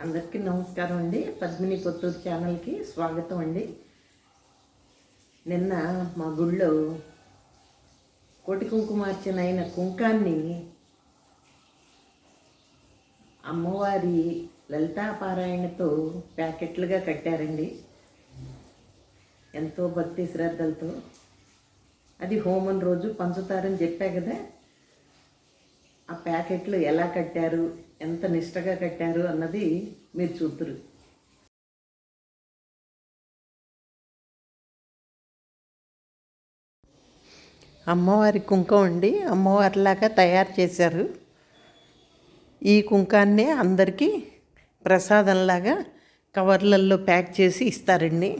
అందరికీ నమస్కారం అండి. పద్మిని పొత్తూరు ఛానల్కి స్వాగతం అండి. నిన్న మా గుళ్ళో కోటి కుంకుమార్చన అయిన కుంకాన్ని అమ్మవారి లలితాపారాయణతో ప్యాకెట్లుగా కట్టారండి. ఎంతో భక్తి శ్రద్ధలతో. అది హోమం రోజు పంచుతారని చెప్పా కదా. ఆ ప్యాకెట్లు ఎలా కట్టారు? ఎంత నిష్టగా కట్టారు అన్నది మీరు చూద్దరు. అమ్మవారి కుంకం అండి అమ్మవారిలాగా తయారు చేశారు. ఈ కుంకాన్నే అందరికీ ప్రసాదంలాగా కవర్లల్లో ప్యాక్ చేసి ఇస్తారండి.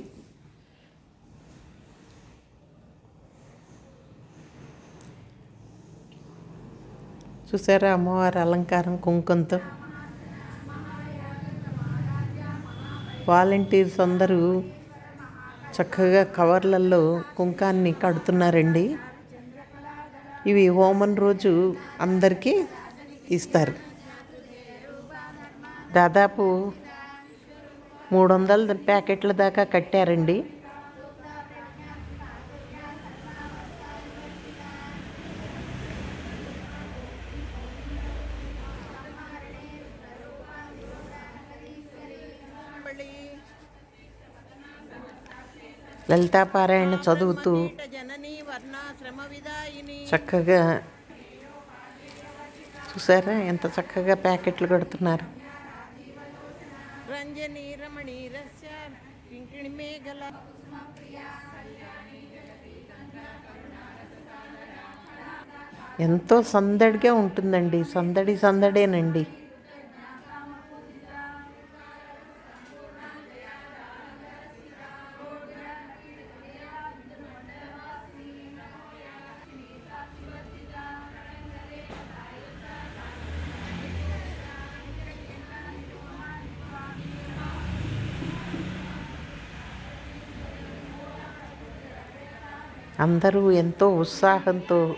చూసారా అమ్మవారి అలంకారం కుంకుమతో? వాలంటీర్స్ అందరూ చక్కగా కవర్లలో కుంకాన్ని కడుతున్నారండి. ఇవి హోమం రోజు అందరికీ ఇస్తారు. దాదాపు మూడు వందల ప్యాకెట్ల దాకా కట్టారండి. లలితాపారాయణ చదువుతూ చక్కగా చూసారా ఎంత చక్కగా ప్యాకెట్లు కడుతున్నారు. రంజని రమణి రస్య కింకిణి మేఘల. ఎంతో సందడిగా ఉంటుందండి. సందడి సందడేనండి. అందరూ ఎంతో ఉత్సాహంతో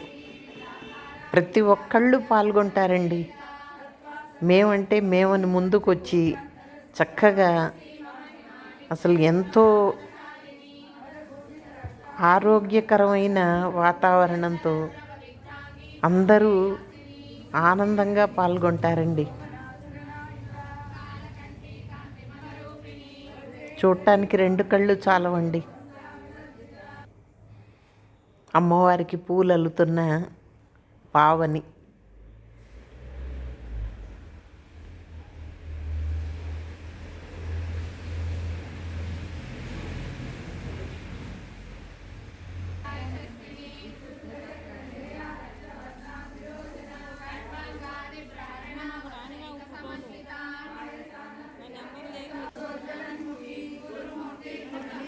ప్రతి ఒక్కళ్ళు పాల్గొంటారండి. మేమంటే మేమని ముందుకొచ్చి చక్కగా అసలు ఎంతో ఆరోగ్యకరమైన వాతావరణంతో అందరూ ఆనందంగా పాల్గొంటారండి. చూడటానికి రెండు కళ్ళు చాలవండి. అమ్మవారికి పూలు అల్లుతున్న పావని.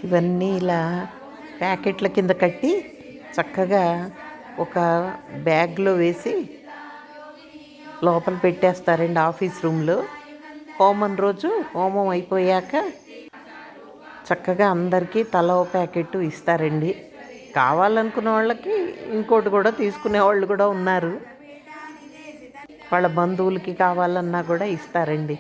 ఇవన్నీ ఇలా ప్యాకెట్ల కింద కట్టి చక్కగా ఒక బ్యాగ్లో వేసి లోపల పెట్టేస్తారండి ఆఫీస్ రూమ్లో. హోమం రోజు హోమం అయిపోయాక చక్కగా అందరికీ తల ప్యాకెట్ ఇస్తారండి. కావాలనుకున్న వాళ్ళకి ఇంకోటి కూడా తీసుకునే వాళ్ళు కూడా ఉన్నారు. వాళ్ళ బంధువులకి కావాలన్నా కూడా ఇస్తారండి.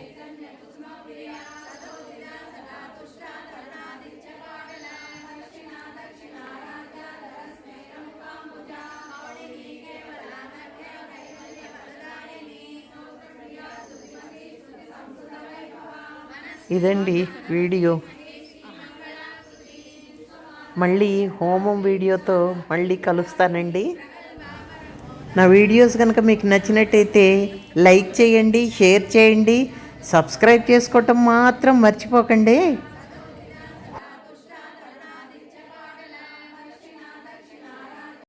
ఇదండి వీడియో. మళ్ళీ హోమం వీడియోతో మళ్ళీ కలుస్తానండి. నా వీడియోస్ కనుక మీకు నచ్చినట్టయితే లైక్ చేయండి షేర్ చేయండి సబ్స్క్రైబ్ చేసుకోవటం మాత్రం మర్చిపోకండి.